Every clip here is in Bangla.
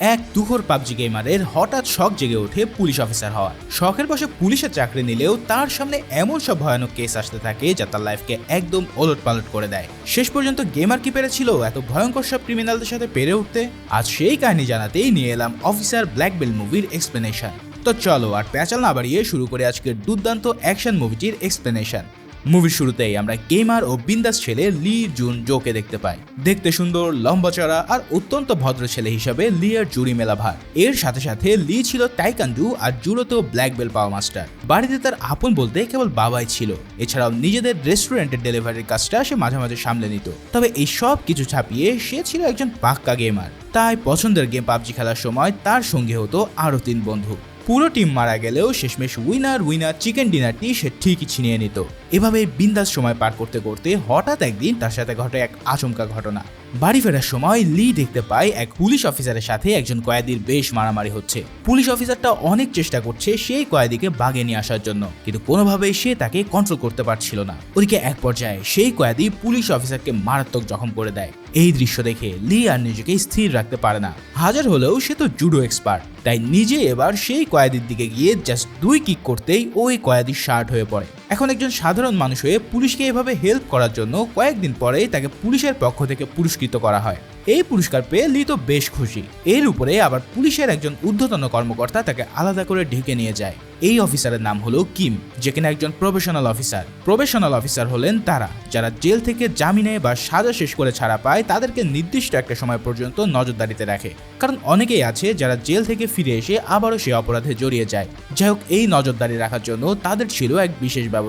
এক তুখর পাবজি গেমারের হঠাৎ শখ জেগে ওঠে পুলিশ অফিসার হওয়ার। শখের বসে পুলিশের চাকরি নিলেও তার সামনে এমন সব ভয়ানক কেস আসতে থাকে যা তার লাইফকে একদম ওলট পালট করে দেয়। শেষ পর্যন্ত গেমার কি পেরেছিল, এত ভয়ঙ্কর সব ক্রিমিনালদের সাথে পেরে উঠতে? আজ সেই কাহিনী জানাতেই নিয়ে এলাম অফিসার ব্ল্যাক বেল মুভির এক্সপ্লেনেশন তো চলো আর প্যাচাল না বাড়িয়ে শুরু করে আজকের দুর্দান্ত অ্যাকশন মুভিটির এক্সপ্লেনেশন মুভির শুরুতেই আমরা গেমার ও বিন্দাস ছেলে লি জুন জোকে দেখতে পাই। দেখতে সুন্দর, লম্বা চড়া আর অত্যন্ত ভদ্র ছেলে হিসাবে লিয়ার জুরি মেলা ভার। এর সাথে সাথে লি ছিল টাইকান্ডু আর জুড়োতেও ব্ল্যাক বেল পাওয়া মাস্টার বাড়িতে তার আপন বলতে কেবল বাবাই ছিল। এছাড়াও নিজেদের রেস্টুরেন্টের ডেলিভারির কাজটা সে মাঝে মাঝে সামলে নিত। তবে এই সব কিছু ছাপিয়ে সে ছিল একজন পাক্কা গেমার তাই পছন্দের গেম পাবজি খেলার সময় তার সঙ্গে হতো আরও তিন বন্ধু। পুরো টিম মারা গেলেও শেষমেশ উইনার উইনার চিকেন ডিনারটি সে ঠিকই ছিনিয়ে নিত। এভাবে বিন্দাস সময় পার করতে করতে হঠাৎ একদিন তার সাথে ঘটে এক আচমকা ঘটনা। বাড়ি ফেরার সময় লি দেখতে পায় এক পুলিশ অফিসারের সাথে একজন কয়েদির বেশ মারামারি হচ্ছে। পুলিশ অফিসারটা অনেক চেষ্টা করছে সেই কয়েদিকে বাগে নিয়ে আসার জন্য, কিন্তু কোনোভাবেই সে তাকে কন্ট্রোল করতে পারছিল না। ওদিকে এক পর্যায়ে সেই কয়েদি পুলিশ অফিসারকে মারাত্মক জখম করে দেয়। এই দৃশ্য দেখে লি আর নিজেকে স্থির রাখতে পারে না। হাজার হলেও সে তো জুডো এক্সপার্ট। তাই নিজে এবার সেই কয়েদির দিকে গিয়ে জাস্ট দুই কিক করতেই ওই কয়েদি শার্ট হয়ে পড়ে। এখন একজন সাধারণ মানুষ হয়ে পুলিশকে এভাবে হেল্প করার জন্য কয়েকদিন পরেই তাকে পুলিশের পক্ষ থেকে পুরস্কৃত করা হয়। এই পুরস্কার পেয়ে লি তো বেশ খুশি। এর উপরে আবার পুলিশের একজন ঊর্ধ্বতন কর্মকর্তা তাকে আলাদা করে ঢেকে নিয়ে যায়। এই অফিসারের নাম হলো কিম, যে কিনা একজন প্রফেশনাল অফিসার প্রফেশনাল অফিসার হলেন তারা, যারা জেল থেকে জামিনে বা সাজা শেষ করে ছাড়া পায় তাদেরকে নির্দিষ্ট একটা সময় পর্যন্ত নজরদারিতে রাখে। কারণ অনেকেই আছে যারা জেল থেকে ফিরে এসে আবারও সে অপরাধে জড়িয়ে যায়। যাই হোক, এই নজরদারি রাখার জন্য তাদের ছিল এক বিশেষ ব্যবস্থা।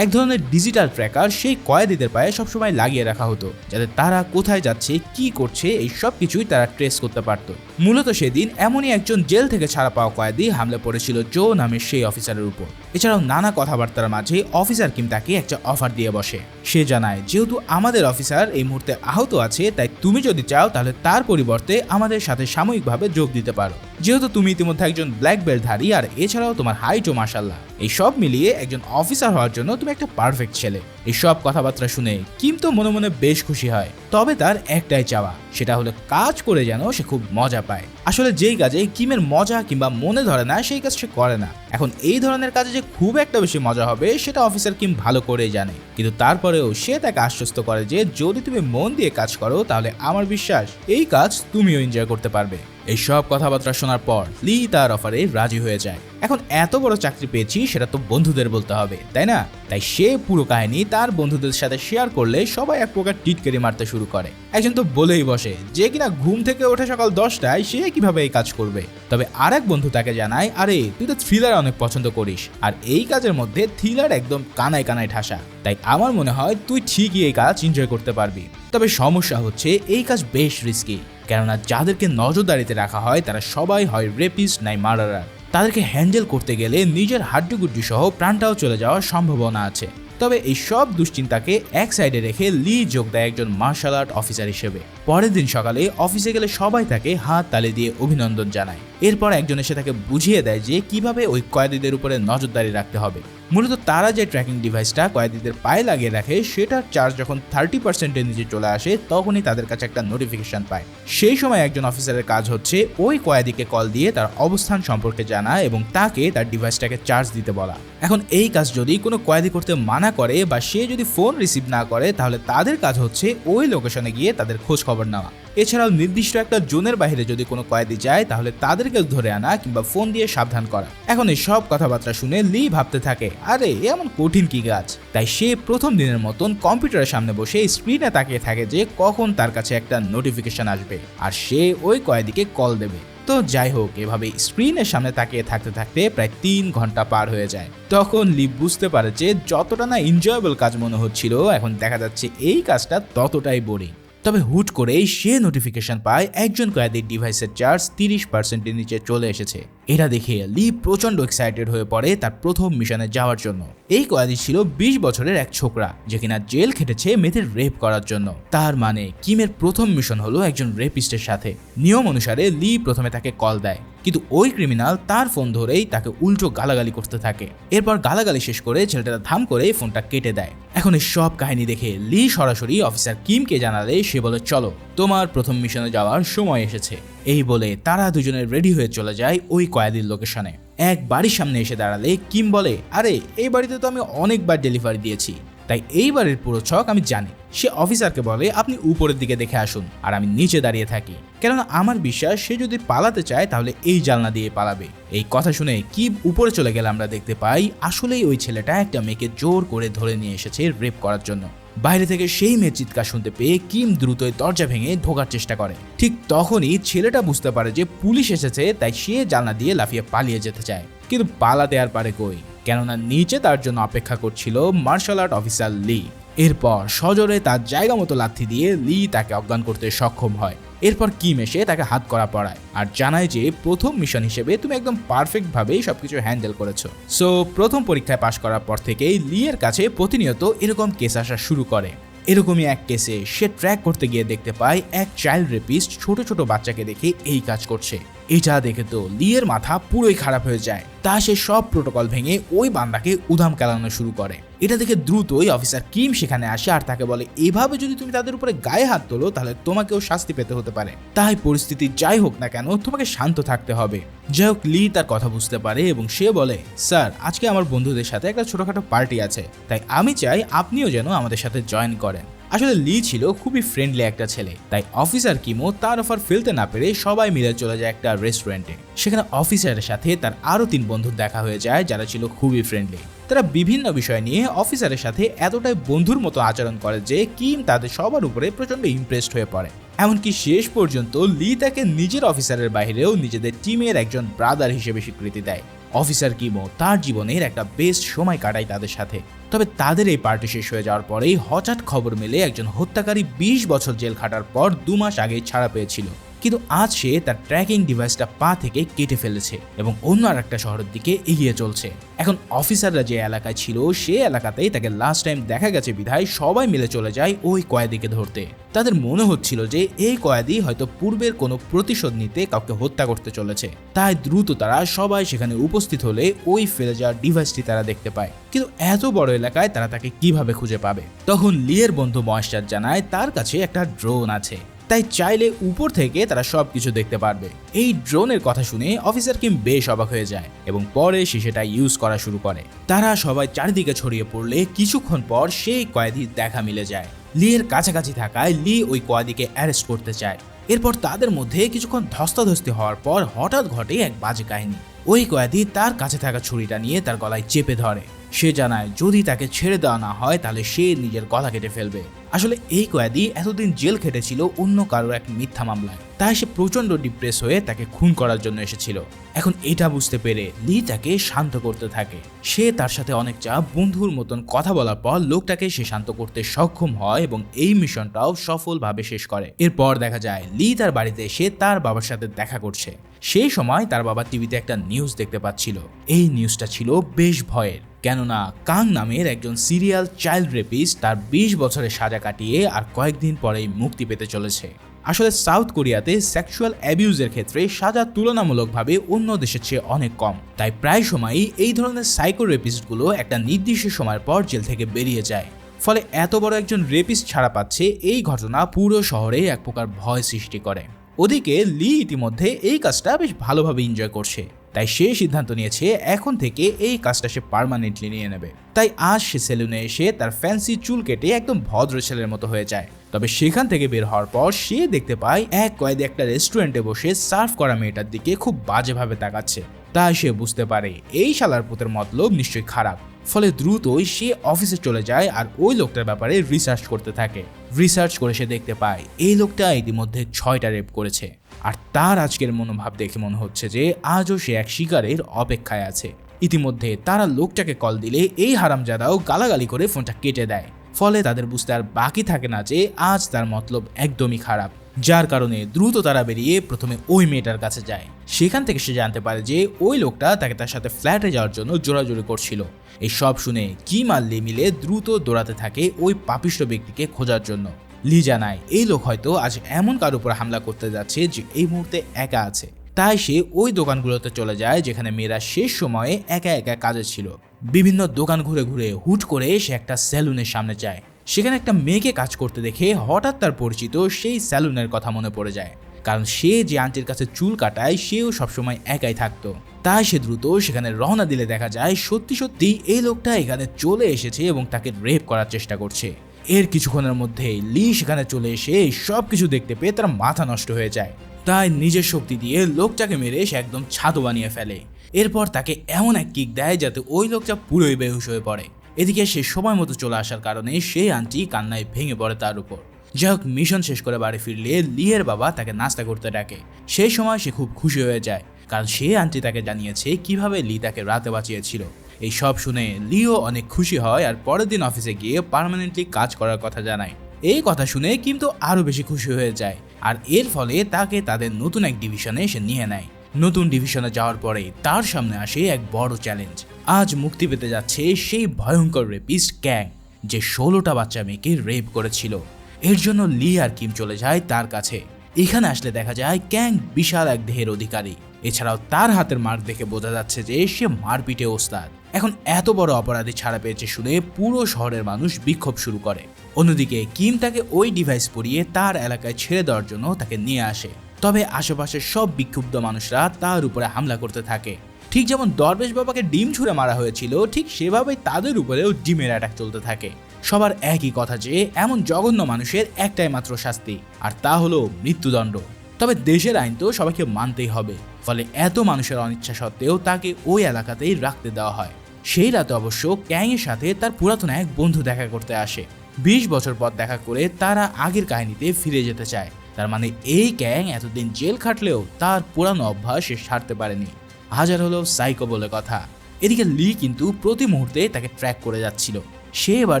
এক ধরনের ডিজিটাল ট্র্যাকার সেই কয়েদিদের পায়ে সবসময় লাগিয়ে রাখা হতো, যাতে তারা কোথায় যাচ্ছে, কি করছে, এই সব কিছুই তারা ট্রেস করতে পারত। মূলত সেদিন এমনই একজন জেল থেকে ছাড়া পাওয়া কয়েদি হামলা পড়েছিল জো নামের সেই অফিসারের উপর। এছাড়াও নানা কথাবার্তার মাঝে অফিসার কিম তাকে একটা অফার দিয়ে বসে। সে জানায়, যেহেতু আমাদের অফিসার এই মুহূর্তে আহত আছে, তাই তুমি যদি চাও তাহলে তার পরিবর্তে আমাদের সাথে সাময়িকভাবে যোগ দিতে পারো। যেহেতু তুমি ইতিমধ্যে একজন ব্ল্যাক বেল্ট ধারী, আর এছাড়াও তোমার হাইট ও মার্শাল্লাহ এই সব মিলিয়ে একজন অফিসার হওয়ার জন্য তুমি একটা পারফেক্ট ছেলে। এই সব কথাবার্তা শুনে কিম তো মনে মনে বেশ খুশি হয়। তবে তার একটাই চাওয়া, সেটা হলো কাজ করে যেন সে খুব মজা পায়। আসলে যেই কাজে কিমের মজা কিংবা মনে ধরে না, সেই কাজ সে করে না। এখন এই ধরনের কাজে যে খুব একটা বেশি মজা হবে, সেটা অফিসার কিম ভালো করেই জানে। কিন্তু তারপরেও সে তাকে আশ্বস্ত করে যে, যদি তুমি মন দিয়ে কাজ করো, তাহলে আমার বিশ্বাস, এই কাজ তুমিও এনজয় করতে পারবে। এই সব কথাবার্তা শোনার পর লি তার অফারে রাজি হয়ে যায়। এখন এত বড় চাকরি পেয়েছি, সেটা তো বন্ধুদের বলতে হবে, তাই না? তাই সে পুরো কাহিনী তার বন্ধুদের সাথে শেয়ার করলে সবাই এক প্রকার টিটকারি মারতে শুরু করে। একজন তো বলেই বসে যে কিনা ঘুম থেকে ওঠে সকাল দশটায়, সে কীভাবে এই কাজ করবে? তবে আর এক বন্ধু তাকে জানায়, আরে, তুই তো থ্রিলার অনেক পছন্দ করিস, আর এই কাজের মধ্যে থ্রিলার একদম কানায় কানায় ঠাসা। তাই আমার মনে হয় তুই ঠিকই এই কাজ এনজয় করতে পারবি। তবে সমস্যা হচ্ছে, এই কাজ বেশ রিস্কি কেননা যাদেরকে নজরদারিতে রাখা হয়, তারা সবাই হয় রেপিস্ট নাই মার্ডারার তাদেরকে হ্যান্ডেল করতে গেলে নিজের হাড্ডুগুড্ডি সহ প্রাণটাও চলে যাওয়ার সম্ভাবনা আছে। তবে এই সব দুশ্চিন্তাকে এক সাইডে রেখে লি যোগ দেয় একজন মার্শাল আর্ট অফিসার হিসেবে। পরের দিন সকালে অফিসে গেলে সবাই তাকে হাত তালে দিয়ে অভিনন্দন জানায়। এরপর একজন এসে তাকে বুঝিয়ে দেয় যে কীভাবে ওই কয়েদিদের উপরে নজরদারি রাখতে হবে। মূলত তারা যে ট্র্যাকিং ডিভাইসটা কয়েদিদের পায়ে লাগিয়ে রাখে, সেটার চার্জ যখন থার্টি পার্সেন্টের নিচে চলে আসে, তখনই তাদের কাছে একটা নোটিফিকেশন পায়। সেই সময় একজন অফিসারের কাজ হচ্ছে ওই কয়েদিকে কল দিয়ে তার অবস্থান সম্পর্কে জানা এবং তাকে তার ডিভাইসটাকে চার্জ দিতে বলা। এখন এই কাজ যদি কোনো কয়েদি করতে মানা করে বা সে যদি ফোন রিসিভ না করে, তাহলে তাদের কাজ হচ্ছে ওই লোকেশনে গিয়ে তাদের খোঁজ খবর নেওয়া। এছাড়াও নির্দিষ্ট একটা জোনের বাইরে যদি কোনো কয়েদি যায়, তাহলে তাদেরকে ধরে আনা কিংবা ফোন দিয়ে সাবধান করা। এখন এই সব কথাবার্তা শুনে লি ভাবতে থাকে, আরে, এমন কঠিন কি কাজ তাই সে প্রথম দিনের মতন কম্পিউটারের সামনে বসে স্ক্রিনে তাকিয়ে থাকে যে কখন তার কাছে একটা নোটিফিকেশন আসবে, আর সে ওই কয়েদিকে কল দেবে। তো যাই হোক, এভাবে স্ক্রিনের সামনে তাকিয়ে থাকতে থাকতে প্রায় তিন ঘণ্টা পার হয়ে যায়। তখন লিপ বুঝতে পারে যে যতটা না এনজয়েবল কাজ মনে হচ্ছিল, এখন দেখা যাচ্ছে এই কাজটা ততটাই বোরিং তবে হুট করেই সে নোটিফিকেশন পায় একজন কয়েদির ডিভাইসের চার্জ তিরিশ পার্সেন্টের নিচে চলে এসেছে। এটা দেখে লি প্রচণ্ড এক্সাইটেড হয়ে পড়ে তার প্রথম মিশনে যাওয়ার জন্য। এই কয়েদি ছিল বিশ বছরের এক ছোকরা যে কিনা জেল খেটেছে মেয়েদের রেপ করার জন্য। তার মানে কিমের প্রথম মিশন হলো একজন রেপিস্টের সাথে। নিয়ম অনুসারে লি প্রথমে তাকে কল দেয়। কিন্তু ওই ক্রিমিনাল তার ফোন ধরেই তাকে উল্টো গালাগালি করতে থাকে। এরপর গালাগালি শেষ করে ছেলেটা ধাম করে ফোনটা কেটে দেয়। এখন এই সব কাহিনী দেখে লি সরাসরি অফিসার কিমকে জানালে সে বলে, চলো, তোমার প্রথম মিশনে যাওয়ার সময় এসেছে। এই বলে তারা দুজনে রেডি হয়ে চলে যায় ওই কয়েদির লোকেশনে এক বাড়ির সামনে এসে দাঁড়ালে কিম বলে, আরে, এই বাড়িতে তো আমি অনেকবার ডেলিভারি দিয়েছি। তাই এই বাড়ির পুরো ছক আমি জানি, সে অফিসারকে বলে আপনি উপরের দিকে দেখে আসুন আর আমি নিচে দাঁড়িয়ে থাকি। কেননা আমার বিশ্বাস, সে যদি পালাতে চায় তাহলে এই জালনা দিয়ে পালাবে। এই কথা শুনে কি উপরে চলে গেলে আমরা দেখতে পাই, আসলেই ওই ছেলেটা একটা মেয়েকে জোর করে ধরে নিয়ে এসেছে রেপ করার জন্য। বাইরে থেকে সেই মেয়ের চিৎকার শুনতে পেয়ে কিম দ্রুতই দরজা ভেঙে ঢোকার চেষ্টা করে। ঠিক তখনই ছেলেটা বুঝতে পারে যে পুলিশ এসেছে, তাই সে জানলা দিয়ে লাফিয়ে পালিয়ে যেতে চায়। কিন্তু পালাতে আর পারে কই? কেননা নিচে তার জন্য অপেক্ষা করছিল মার্শাল আর্ট অফিসার লি এরপর সজোরে তার জায়গা মতো লাথি দিয়ে লি তাকে অজ্ঞান করতে সক্ষম হয়। এরপর কিম এসে তাকে হাত করা পড়ায় আর জানায় যে প্রথম মিশন হিসেবে তুমি একদম পারফেক্ট ভাবেই সবকিছু হ্যান্ডেল করেছ। সো প্রথম পরীক্ষায় পাশ করার পর থেকেই লি এর কাছে প্রতিনিয়ত এরকম কেস আসা শুরু করে। এরকমই এক কেসে সে ট্র্যাক করতে গিয়ে দেখতে পায় এক চাইল্ড রেপিস্ট ছোট ছোট বাচ্চাকে দেখে এই কাজ করছে। এটা দেখে তো লিয়ের মাথা পুরোই খারাপ হয়ে যায়। তা সে সব প্রোটোকল ভেঙে ওই বান্দাকে উধাম কেলানো শুরু করে। এটা দেখে দ্রুতই অফিসার কিম সেখানে আসে আর তাকে বলে, এভাবে যদি তুমি তাদের উপরে গায়ে হাত তোলো, তাহলে তোমাকেও শাস্তি পেতে হতে পারে। তাই পরিস্থিতি যাই হোক না কেন, তোমাকে শান্ত থাকতে হবে। যাই হোক, লি তার কথা বুঝতে পারে এবং সে বলে, স্যার, আজকে আমার বন্ধুদের সাথে একটা ছোটখাটো পার্টি আছে। তাই আমি চাই আপনিও যেন আমাদের সাথে জয়েন করেন। আসলে লি ছিল খুবই ফ্রেন্ডলি একটা ছেলে, তাই অফিসার কিমো তার অফার ফেলতে না পেরে সবাই মিলে চলে যায় একটা রেস্টুরেন্টে সেখানে অফিসারের সাথে তার আরও তিন বন্ধুর দেখা হয়ে যায় যারা ছিল খুবই ফ্রেন্ডলি তারা বিভিন্ন বিষয় নিয়ে অফিসারের সাথে এতটাই বন্ধুর মতো আচরণ করে যে কিম তাদের সবার উপরে প্রচণ্ড ইমপ্রেসড হয়ে পড়ে। এমনকি শেষ পর্যন্ত লি তাকে নিজের অফিসারের বাইরেও নিজেদের টিমের একজন ব্রাদার হিসেবে স্বীকৃতি দেয়। অফিসার কিমো তার জীবনের একটা বেস্ট সময় কাটায় তাদের সাথে। তবে তাদের এই পার্টি শেষ হয়ে যাওয়ার পরেই হঠাৎ খবর মেলে একজন হত্যাকারী বিশ বছর জেল খাটার পর দু মাস আগেই ছাড়া পেয়েছিল। কিন্তু আজ সে তার ট্র্যাকিং ডিভাইসটা পা থেকে কেটে ফেলেছে এবং অন্য আর একটা শহরের দিকে এগিয়ে চলছে। এখন অফিসাররা যে এলাকায় ছিল, সে এলাকাতেই তাকে লাস্ট টাইম দেখা গেছে বিধায় সবাই মিলে চলে যায় ওই কয়েদিকে ধরতে। তাদের মনে হচ্ছিল যে এই কয়েদি হয়তো পূর্বের কোনো প্রতিশোধ নিতে কাউকে হত্যা করতে চলেছে। তাই দ্রুত তারা সবাই সেখানে উপস্থিত হলে ওই ফেলে যাওয়ার ডিভাইসটি তারা দেখতে পায়। কিন্তু এত বড় এলাকায় তারা তাকে কীভাবে খুঁজে পাবে? তখন লিয়ের বন্ধু ময়েশ্চার জানায়, তার কাছে একটা ড্রোন আছে। তাই চাইলে উপর থেকে তারা সব কিছু দেখতে পারবে। এই ড্রোনের কথা শুনে অফিসার কিম বেশ অবাক হয়ে যায় এবং পরে সে সেটা ইউজ করা শুরু করে। তারা সবাই চারিদিকে ছড়িয়ে পড়লে কিছুক্ষণ পর সেই কয়েদির দেখা মিলে যায়। লিয়ের কাছাকাছি থাকায় লি ওই কয়েদিকে অ্যারেস্ট করতে চায়। এরপর তাদের মধ্যে কিছুক্ষণ ধস্তাধস্তি হওয়ার পর হঠাৎ ঘটে এক বাজে কাহিনী। ওই কয়েদি তার কাছে থাকা ছুরিটা নিয়ে তার গলায় চেপে ধরে। সে জানায়, যদি তাকে ছেড়ে দেওয়া না হয়, তাহলে সে নিজের গলা কেটে ফেলবে। আসলে এই কয়েদি এতদিন জেল খেটেছিল অন্য কারোর এক মিথ্যা মামলায়। তাই সে প্রচণ্ড ডিপ্রেস হয়ে তাকে খুন করার জন্য এসেছিল। এখন এটা বুঝতে পেরে লি তাকে শান্ত করতে থাকে। সে তার সাথে অনেকটা বন্ধুর মতন কথা বলার পর লোকটাকে সে শান্ত করতে সক্ষম হয় এবং এই মিশনটাও সফলভাবে শেষ করে। এরপর দেখা যায়, লি তার বাড়িতে এসে তার বাবার সাথে দেখা করছে। সেই সময় তার বাবা টিভিতে একটা নিউজ দেখতে পাচ্ছিল। এই নিউজটা ছিল বেশ ভয়ের। কেননা কাং নামের একজন সিরিয়াল চাইল্ড রেপিস্ট তার বিশ বছরের সাজা কাটিয়ে আর কয়েকদিন পরেই মুক্তি পেতে চলেছে। আসলে সাউথ কোরিয়াতে সেক্সুয়াল অ্যাবিউজের ক্ষেত্রে সাজা তুলনামূলকভাবে অন্য দেশের চেয়ে অনেক কম। তাই প্রায় সময়ই এই ধরনের সাইকো রেপিস্টগুলো একটা নির্দিষ্ট সময়ের পর জেল থেকে বেরিয়ে যায়। ফলে এত বড় একজন রেপিস্ট ছাড়া পাচ্ছে এই ঘটনা পুরো শহরে এক প্রকার ভয় সৃষ্টি করে। ওদিকে লি ইতিমধ্যে এই কাজটা বেশ ভালোভাবে এনজয় করছে। তাই সে সিদ্ধান্ত নিয়েছে এখন থেকে এই কাজটা সে পার্মানেন্টলি নিয়ে নেবে। তাই আজ সে সেলুনে এসে তার ফ্যান্সি চুল কেটে একদম ভদ্র ছেলের মতো হয়ে যায়। তবে সেখান থেকে বের হওয়ার পর সে দেখতে পায় এক কয়েদি একটা রেস্টুরেন্টে বসে সার্ভ করা মেয়েটার দিকে খুব বাজেভাবে তাকাচ্ছে। তাই সে বুঝতে পারে এই শালার পুতের মতলব নিশ্চয়ই খারাপ। ফলে দ্রুতই সে অফিসে চলে যায় আর ওই লোকটার ব্যাপারে রিসার্চ করতে থাকে। রিসার্চ করে সে দেখতে পায় এই লোকটা ইতিমধ্যে ছয়টা রেপ করেছে। আর তার আজকের মনোভাব দেখে মনে হচ্ছে যে আজও সে এক শিকারের অপেক্ষায় আছে। ইতিমধ্যে তারা লোকটাকে কল দিলে এই হারামজাদাও গালাগালি করে ফোনটা কেটে দেয়। ফলে তাদের বুঝতে আর বাকি থাকে না যে আজ তার মতলব একদমই খারাপ। যার কারণে দ্রুত তারা বেরিয়ে প্রথমে ওই মেয়েটার কাছে যায়। সেখান থেকে সে জানতে পারে যে ওই লোকটা তাকে তার সাথে ফ্ল্যাটে যাওয়ার জন্য জোরাজোরি করছিল। এই সব শুনে কি মাল্লি মিলে দ্রুত দৌড়াতে থাকে ওই পাপিষ্ট ব্যক্তিকে খোঁজার জন্য। লি জানায় এই লোক হয়তো আজ এমন কার উপর হামলা করতে যাচ্ছে যে এই মুহূর্তে একা আছে। তাই সে ওই দোকানগুলোতে চলে যায় যেখানে মেয়েরা শেষ সময়ে একা একা কাজে ছিল। বিভিন্ন দোকান ঘুরে ঘুরে হুট করে সে একটা সেলুনের সামনে যায়। সেখানে একটা মেয়েকে কাজ করতে দেখে হঠাৎ তার পরিচিত সেই স্যালুনের কথা মনে পড়ে যায়। কারণ সে যে আন্টির কাছে চুল কাটায়, সেও সবসময় একাই থাকতো। তাই সে দ্রুত সেখানে রওনা দিলে দেখা যায় সত্যি সত্যি এই লোকটা এখানে চলে এসেছে এবং তাকে রেপ করার চেষ্টা করছে। এর কিছুক্ষণের মধ্যেই লি সেখানে চলে এসে সব কিছু দেখতে পেয়ে তার মাথা নষ্ট হয়ে যায়। তাই নিজের শক্তি দিয়ে লোকটাকে মেরে সে একদম ছাতো বানিয়ে ফেলে। এরপর তাকে এমন এক কিক দেয় যাতে ওই লোকটা পুরোই বেহুশ হয়ে পড়ে। এদিকে সে সময় মতো চলে আসার কারণে সেই আন্টি কান্নায় ভেঙে পড়ে তার উপর। যাই হোক মিশন শেষ করে বাড়ি ফিরলে লিয়ের বাবা তাকে নাস্তা করতে ডাকে। সেই সময় সে খুব খুশি হয়ে যায়, কারণ সে আন্টি তাকে জানিয়েছে কীভাবে লি তাকে রাতে বাঁচিয়েছিল। এই সব শুনে লিও অনেক খুশি হয় আর পরের দিন অফিসে গিয়ে পার্মানেন্টলি কাজ করার কথা জানায়। এই কথা শুনে কিন্তু আরও বেশি খুশি হয়ে যায় আর এর ফলে তাকে তাদের নতুন এক ডিভিশনে সে নিয়ে নেয়। নতুন ডিভিশনে যাওয়ার পরে তার সামনে আসে এক বড় চ্যালেঞ্জ আজ মুক্তি পেতে যাচ্ছে সেই ভয়ঙ্কর রেপিস্ট ক্যাং যে ষোলোটা বাচ্চা মেয়েকে রেপ করেছিল। এর জন্য লি আর কিম চলে যায় তার কাছে। এখানে আসলে দেখা যায় ক্যাং বিশাল এক দেহের অধিকারী। এছাড়াও তার হাতের মার দেখে বোঝা যাচ্ছে যে সে মারপিটে ওস্তাদ। এখন এত বড় অপরাধী ছাড়া পেয়েছে শুনে পুরো শহরের মানুষ বিক্ষোভ শুরু করে। অন্যদিকে, কিম তাকে ওই ডিভাইস পরিয়ে তার এলাকায় ছেড়ে দেওয়ার জন্য তাকে নিয়ে আসে। তবে আশেপাশের সব বিক্ষুব্ধ মানুষরা তার উপরে হামলা করতে থাকে। ঠিক যেমন দরবেশ বাবাকে ডিম ছুঁড়ে মারা হয়েছিল, ঠিক সেভাবেই তাদের উপরেও ডিমের অ্যাটাক চলতে থাকে। সবার একই কথা যে, এমন জঘন্য মানুষের একটাই মাত্র শাস্তি, আর তা হলো মৃত্যুদণ্ড। তবে দেশের আইন তো সবাইকে মানতেই হবে, ফলে এত মানুষের অনিচ্ছা সত্ত্বেও তাকে ওই এলাকাতেই রাখতে দেওয়া হয়। সেই রাতে অবশ্য ক্যাংয়ের সাথে তার পুরাতন এক বন্ধু দেখা করতে আসে। বিশ বছর পর দেখা করে তারা আগের কাহিনীতে ফিরে যেতে চায়। তার মানে এই ক্যাং এতদিন জেল খাটলেও তার পুরানো অভ্যাস সে সারতে পারেনি। হাজার হলো সাইকো বলে কথা। এদিকে লি কিন্তু প্রতি মুহূর্তে তাকে ট্র্যাক করে যাচ্ছিল। সে এবার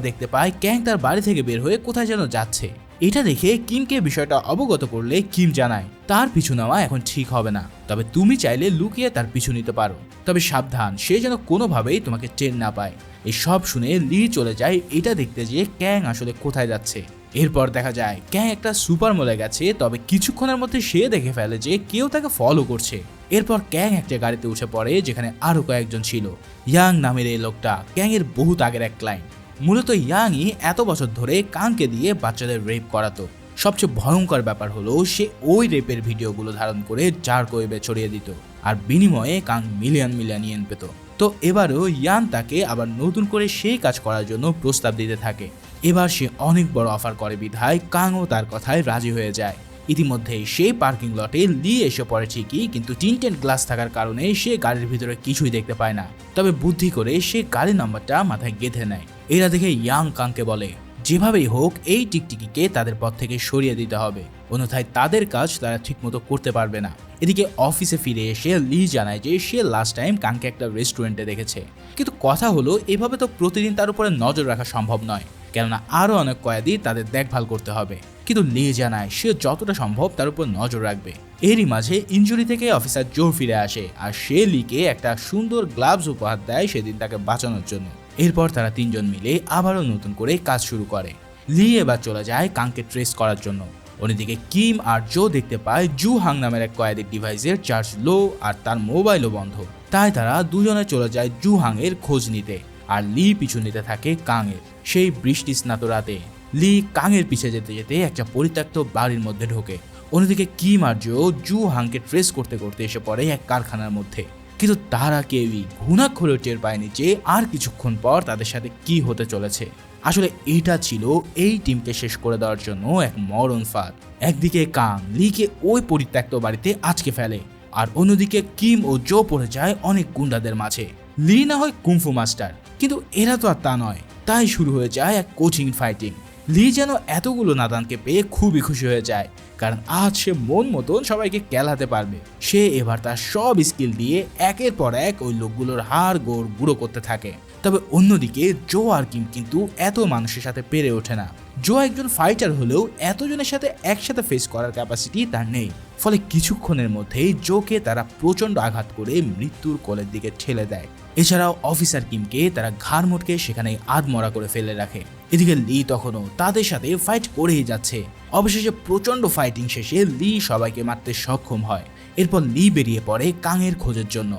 দেখতে পায় ক্যাং তার বাড়ি থেকে বের হয়ে কোথায় যেন যাচ্ছে। এটা দেখে কিমকে বিষয়টা অবগত করলে কিম জানায়, তার পিছু নেওয়া এখন ঠিক হবে না। তবে তুমি চাইলে লুকিয়ে তার পিছু নিতে পারো। তবে সাবধান, সে যেন কোনোভাবেই তোমাকে টের না পায়। এই সব শুনে লি চলে যায় এটা দেখতে যে ক্যাং আসলে কোথায় যাচ্ছে। এরপর দেখা যায়, ক্যাং একটা সুপার মলে গেছে, তবে কিছুক্ষণের মধ্যে সে দেখে ফেলে যে কেউ তাকে ফলো করছে। এরপর ক্যাং একটা গাড়িতে উঠে পড়ে, যেখানে আরও কয়েকজন ছিল। ইয়াং নামের এই লোকটা ক্যাং এর বহুত আগের এক ক্লায়েন্ট মূলত ইয়াংই এত বছর ধরে কাংকে দিয়ে বাচ্চাদের রেপ করাতো। সবচেয়ে ভয়ঙ্কর ব্যাপার হলো সে ওই রেপের ভিডিওগুলো ধারণ করে যার কোয়েবে ছড়িয়ে দিত আর বিনিময়ে কাং মিলিয়ন মিলিয়ন ইয়েন পেত। তো এবারও ইয়ান তাকে আবার নতুন করে সেই কাজ করার জন্য প্রস্তাব দিতে থাকে। এবার সে অনেক বড় অফার করে বিধায় কাংও তার কথায় রাজি হয়ে যায়। ইতিমধ্যে সেই পার্কিং লটে লি এসে পড়ে ঠিকই, কিন্তু টিনটেন গ্লাস থাকার কারণে সে গাড়ির ভিতরে কিছুই দেখতে পায় না। তবে বুদ্ধি করে সে গাড়ির নাম্বারটা মাথায় গেঁথে নেয়। এরা দেখে ইয়াং কাংকে বলে, যেভাবেই হোক, এই টিকটিকিকে তাদের পথ থেকে সরিয়ে দিতে হবে। অন্যথায় তাদের কাজ তারা ঠিকমতো করতে পারবে না। এদিকে অফিসে ফিরে এসে লি জানায় যে সে লাস্ট টাইম কাংকে একটা রেস্টুরেন্টে দেখেছে। কিন্তু কথা হলো, এভাবে তো প্রতিদিন তার উপরে নজর রাখা সম্ভব নয়। কেননা আরও অনেক কয়েদি তাদের দেখভাল করতে হবে। কিন্তু লি জানায়, সে যতটা সম্ভব তার উপর নজর রাখবে। এরই মাঝে ইঞ্জুরি থেকে অফিসার জোর ফিরে আসে, আর সে লিকে একটা সুন্দর গ্লাভস উপহার দেয় সেদিন তাকে বাঁচানোর জন্য। এরপর তারা তিনজন মিলে আবারও নতুন করে কাজ শুরু করে। লি এবার চলে যায় কাংকে ট্রেস করার জন্য। অন্যদিকে কিম আর জো দেখতে পায় জু হাং নামের এক কয়েদির ডিভাইসের চার্জ লো আর তার মোবাইলও বন্ধ। তাই তারা দুজনে চলে যায় জু হাং এর খোঁজ নিতে। আর লি পিছু নিতে থাকে কাং এর সেই বৃষ্টি স্নাত রাতে লি কাংয়ের পিছে যেতে যেতে একটা পরিত্যক্ত বাড়ির মধ্যে ঢোকে। অন্যদিকে কিম আর জো জু হাংকে ট্রেস করতে করতে এসে পড়ে এক কারখানার মধ্যে। কিন্তু তারা কেউই ঘুণাক্ষরেও টের পায়নি যে আর কিছুক্ষণ পর তাদের সাথে কি হতে চলেছে। আসলে এটা ছিল এই টিমকে শেষ করে দেওয়ার জন্য এক মরণ ফাঁদ। একদিকে কাং লিকে ওই পরিত্যক্ত বাড়িতে আজকে ফেলে, আর অন্যদিকে কিম ও জো পড়ে যায় অনেক গুন্ডাদের মাঝে। লি না হয় কুংফু মাস্টার, কিন্তু এরা তো আর তা নয়। তাই শুরু হয়ে যায় এক কোচিং ফাইটিং লি যেন এতগুলো নাদানকে পেয়ে খুবই খুশি হয়ে যায়। কারণ আজ সে মন মতন সবাইকে কেলাতে পারবে। সে এবার তার সব স্কিল দিয়ে একের পর এক ওই লোকগুলোর হাড় গোড় গুঁড়ো করতে থাকে। তবে অন্যদিকে জো আর কিম কিন্তু এত মানুষের সাথে পেরে ওঠে না। জো একজন ফাইটার হলেও এতজনের সাথে একসাথে ফেস করার ক্যাপাসিটি তার নেই। ফলে কিছুক্ষণের মধ্যেই জোকে তারা প্রচণ্ড আঘাত করে মৃত্যুর কোলের দিকে ঠেলে দেয়। এছাড়াও অফিসার কিমকে তারা ঘাড় মোটকে সেখানে আধমরা করে ফেলে রাখে। এদিকে লি তখনও তাদের সাথে ফাইট করেই যাচ্ছে। অবশেষে প্রচণ্ড ফাইটিং শেষে লি সবাইকে মারতে সক্ষম হয়। এরপর লি বেরিয়ে পড়ে কাংয়ের খোঁজের জন্য।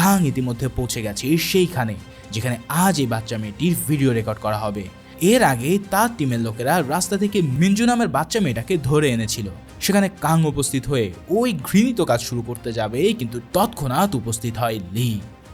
কাং ইতিমধ্যে পৌঁছে গেছে সেইখানে, যেখানে আজ এই বাচ্চা মেয়েটির ভিডিও রেকর্ড করা হবে। এর আগে তার টিমের লোকেরা রাস্তা থেকে মিঞ্জু নামের বাচ্চা মেয়েটাকে ধরে এনেছিল। সেখানে কাং উপস্থিত হয়ে ওই ঘৃণিত কাজ শুরু করতে যাবে, কিন্তু তৎক্ষণাৎ উপস্থিত হয় লি।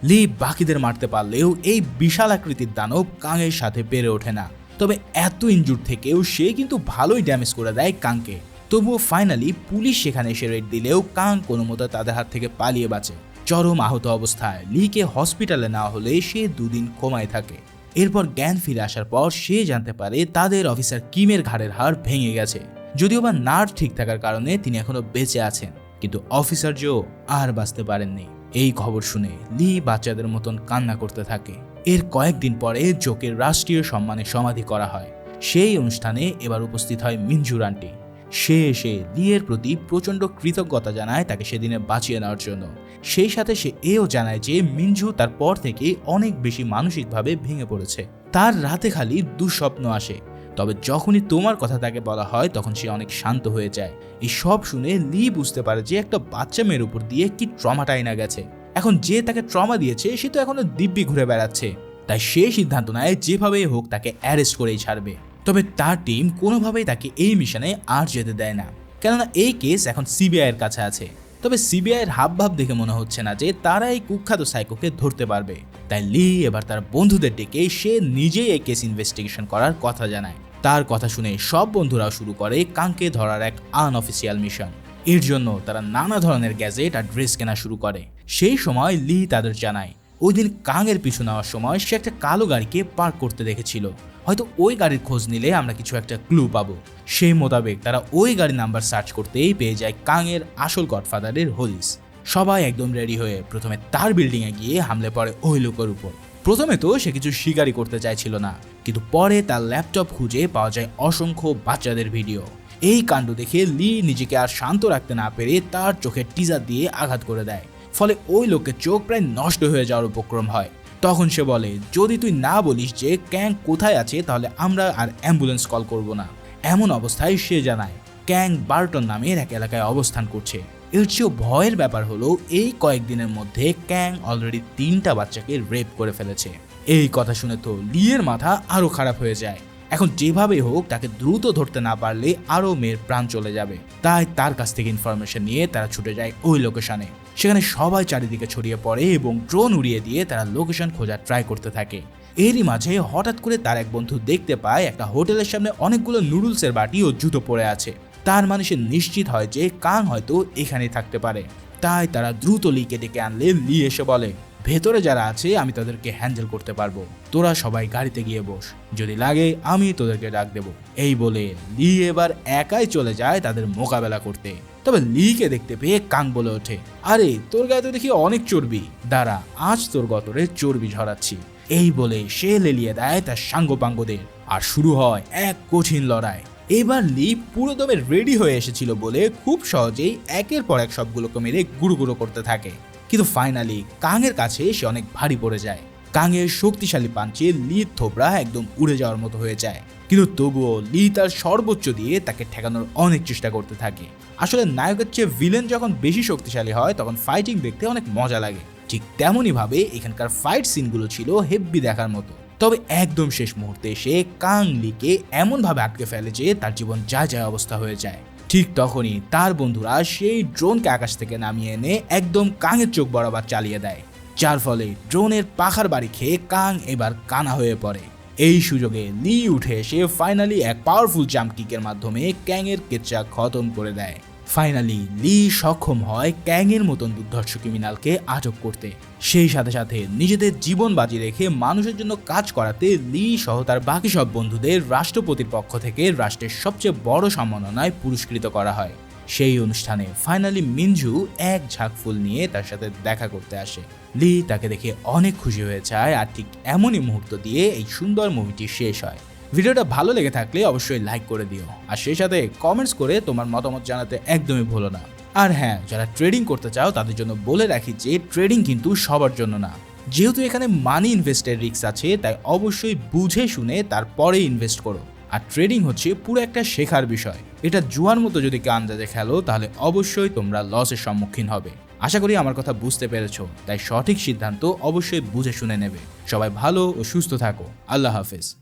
লি বাকিদের মারতে পারলেও এই বিশাল আকৃতির দানব কাংয়ের সাথে পেরে ওঠে না। তবে এত ইনজুর থেকেও সে কিন্তু ভালোই ড্যামেজ করে দেয় কাঙ্কে তবুও ফাইনালি পুলিশ সেখানে এসে রেড দিলেও কাং কোনো মতো তাদের হাত থেকে পালিয়ে বাঁচে। চরম আহত অবস্থায় লিকে হসপিটালে না হলে সে দুদিন কোমায় থাকে। এরপর জ্ঞান ফিরে আসার পর সে জানতে পারে তাদের অফিসার কিমের ঘাড়ের হাড় ভেঙে গেছে। যদিও বা নার্ভ ঠিক থাকার কারণে তিনি এখনও বেঁচে আছেন, কিন্তু অফিসার জো আর বাঁচতে পারেননি। এই খবর শুনে লি বাচ্চাদের মতন কান্না করতে থাকে। এর কয়েকদিন পরে জোকের রাষ্ট্রীয় সম্মানে সমাধি করা হয়। সেই অনুষ্ঠানে এবার উপস্থিত হয় মিঞ্জুর আন্টি। সে এসে লিয়ের প্রতি প্রচণ্ড কৃতজ্ঞতা জানায় তাকে সেদিনে বাঁচিয়ে নেওয়ার জন্য। সেই সাথে সে এও জানায় যে মিঞ্জু তার পর থেকে অনেক বেশি মানসিকভাবে ভেঙে পড়েছে। তার রাতে খালি দুঃস্বপ্ন আসে। তবে যখনই তোমার কথা তাকে বলা হয় তখন সে অনেক শান্ত হয়ে যায়। এই সব শুনে লি বুঝতে পারে যে একটা বাচ্চা মেয়ের উপর দিয়ে কি ট্রমাটাই না গেছে। এখন যে তাকে ট্রমা দিয়েছে, সে তো এখনও দিব্যি ঘুরে বেড়াচ্ছে। তাই সে সিদ্ধান্ত নেয় যেভাবেই হোক তাকে অ্যারেস্ট করেই ছাড়বে। তবে তার টিম কোনোভাবেই তাকে এই মিশনে আর যেতে দেয় না। কেননা এই কেস এখন সিবিআইয়ের কাছে আছে। তবে সিবিআইয়ের হাবভাব দেখে মনে হচ্ছে না যে তারা এই কুখ্যাত সাইকোকে ধরতে পারবে। তাই লি এবার তার বন্ধুদের ডেকে সে নিজেই এই কেস ইনভেস্টিগেশন করার কথা জানায়। তার কথা শুনে সব বন্ধুরাও শুরু করে কাঙ্কে ধরার এক আনঅফিসিয়াল মিশন এর জন্য তারা নানা ধরনের গ্যাজেট আর ড্রেস কেনা শুরু করে। সেই সময় লি তাদের জানায়, ওই দিন কাঙের পিছু নেওয়ার সময় সে একটা কালো গাড়িকে পার্ক করতে দেখেছিল। হয়তো ওই গাড়ির খোঁজ নিলে আমরা কিছু একটা ক্লু পাবো। সেই মোতাবেক তারা ওই গাড়ির নাম্বার সার্চ করতেই পেয়ে যায় কাঙের আসল গডফাদারের হলিস সবাই একদম রেডি হয়ে প্রথমে তার বিল্ডিংয়ে গিয়ে হামলে পড়ে ওই লোকের উপর। প্রথমে তো সে কিছু স্বীকারই করতে চাইছিল না, কিন্তু পরে তার ল্যাপটপ খুঁজে পাওয়া যায় অসংখ্য বাচ্চাদের ভিডিও। এই কাণ্ড দেখে লি নিজেকে আর শান্ত রাখতে না পেরে তার চোখে টিজার দিয়ে আঘাত করে দেয়। ফলে ওই লোকের চোখ প্রায় নষ্ট হয়ে যাওয়ার উপক্রম হয়। তখন সে বলে, যদি তুই না বলিস যে ক্যাং কোথায় আছে, তাহলে আমরা আর অ্যাম্বুলেন্স কল করব না। এমন অবস্থায় সে জানায়, ক্যাং বার্টন নামের এক এলাকায় অবস্থান করছে। এর চেয়েও ভয়ের ব্যাপার হলো, এই কয়েকদিনের মধ্যে ক্যাং অলরেডি তিনটা বাচ্চাকে রেপ করে ফেলেছে। এই কথা শুনে তো লিয়ের মাথা আরও খারাপ হয়ে যায়। এখন যেভাবে হোক, তাকে দ্রুত ধরতে না পারলে আরও মেয়ের প্রাণ চলে যাবে। তাই তার কাছ থেকে ইনফরমেশন নিয়ে তারা ছুটে যায় ওই লোকেশনে সেখানে সবাই চারিদিকে ছড়িয়ে পড়ে এবং ড্রোন উড়িয়ে দিয়ে তারা লোকেশন খোঁজার ট্রাই করতে থাকে। এরই মাঝে হঠাৎ করে তার এক বন্ধু দেখতে পায় একটা হোটেলের সামনে অনেকগুলো নুডলসের বাটি ও জুতো পড়ে আছে। তার মানে সে নিশ্চিত হয় যে কাং হয়তো এখানেই থাকতে পারে। তাই তারা দ্রুত লিকে ডেকে আনলে লি এসে বলে, ভেতরে যারা আছে, আমি তাদেরকে হ্যান্ডেল করতে পারব। তোরা সবাই গাড়িতে গিয়ে বস। যদি লাগে, আমি তোদেরকে ডাক দেব। এই বলে লি এবার একাই চলে যায় তাদের মোকাবেলা করতে। তবে লিকে দেখতে পেয়ে কাং বলে ওঠে। আরে, তোর গায়ে তো দেখি অনেক চর্বি। দাঁড়া, আজ তোর গতরে চর্বি ঝরাচ্ছি। এই বলে সে লেলিয়ে দেয় তার সাঙ্গপাঙ্গদের। আর শুরু হয় এক কঠিন লড়াই। এবার লি পুরোদমে রেডি হয়ে এসেছিল বলে খুব সহজেই একের পর এক সবগুলোকে মেরে গুঁড়ো গুঁড়ো করতে থাকে। কিন্তু ফাইনালি কাঙের কাছে সে অনেক ভারী পড়ে যায়। কাঙের শক্তিশালী পাঞ্চে লির থোবরা একদম উড়ে যাওয়ার মতো হয়ে যায়। কিন্তু তবুও লি তার সর্বোচ্চ দিয়ে তাকে ঠেকানোর অনেক চেষ্টা করতে থাকে। আসলে নায়কের চেয়ে ভিলেন যখন বেশি শক্তিশালী হয়, তখন ফাইটিং দেখতে অনেক মজা লাগে। ঠিক তেমনই ভাবে এখানকার ফাইট সিনগুলো ছিল হেব্বি দেখার মতো। তবে একদম শেষ মুহূর্তে সে কাং লিকে এমনভাবে আটকে ফেলে যে তার জীবন যা যা অবস্থা হয়ে যায়। ঠিক তখনই তার বন্ধুরা সেই ড্রোনকে আকাশ থেকে নামিয়ে এনে একদম কাঙের চোখ বরাবর চালিয়ে দেয়। যার ফলে ড্রোনের পাখার বাড়ি খেয়ে কাং এবার কানা হয়ে পড়ে। এই সুযোগে লি উঠে এসে ফাইনালি এক পাওয়ারফুল জাম্প কিকের মাধ্যমে ক্যাংয়ের কেচ্চা খতম করে দেয়। ফাইনালি লি সক্ষম হয় ক্যাংয়ের মতন দুর্ধর্ষ ক্রিমিনালকে আটক করতে। সেই সাথে সাথে নিজেদের জীবন বাজি রেখে মানুষের জন্য কাজ করাতে লি সহ তার বাকি সব বন্ধুদের রাষ্ট্রপতির পক্ষ থেকে রাষ্ট্রের সবচেয়ে বড় সম্মাননায় পুরস্কৃত করা হয়। সেই অনুষ্ঠানে। ফাইনালি মিনজু এক ঝাঁক ফুল নিয়ে তার সাথে দেখা করতে আসে। লি তাকে দেখে অনেক খুশি হয়ে যায় আর ঠিক এমনই মুহূর্ত দিয়ে এই সুন্দর মুভিটি শেষ হয়। ভিডিওটা ভালো লেগে থাকলে অবশ্যই লাইক করে দিও। আর সেই সাথে কমেন্টস করে তোমার মতামত জানাতে একদমই ভুলো না। আর হ্যাঁ যারা ট্রেডিং করতে চাও, তাদের জন্য বলে রাখি যে ট্রেডিং কিন্তু সবার জন্য না। যেহেতু এখানে মানি ইনভেস্টের রিস্ক আছে, তাই অবশ্যই বুঝে শুনে তারপরে ইনভেস্ট করো। আর ট্রেডিং হচ্ছে পুরো একটা শেখার বিষয়। এটা জুয়ার মতো যদি কেউ আন্দাজে খেলো, তাহলে অবশ্যই তোমরা লসের সম্মুখীন হবে। আশা করি আমার কথা বুঝতে পেরেছ, তাই সঠিক সিদ্ধান্ত অবশ্যই বুঝে শুনে নেবে। সবাই ভালো ও সুস্থ থাকো। আল্লাহ হাফেজ।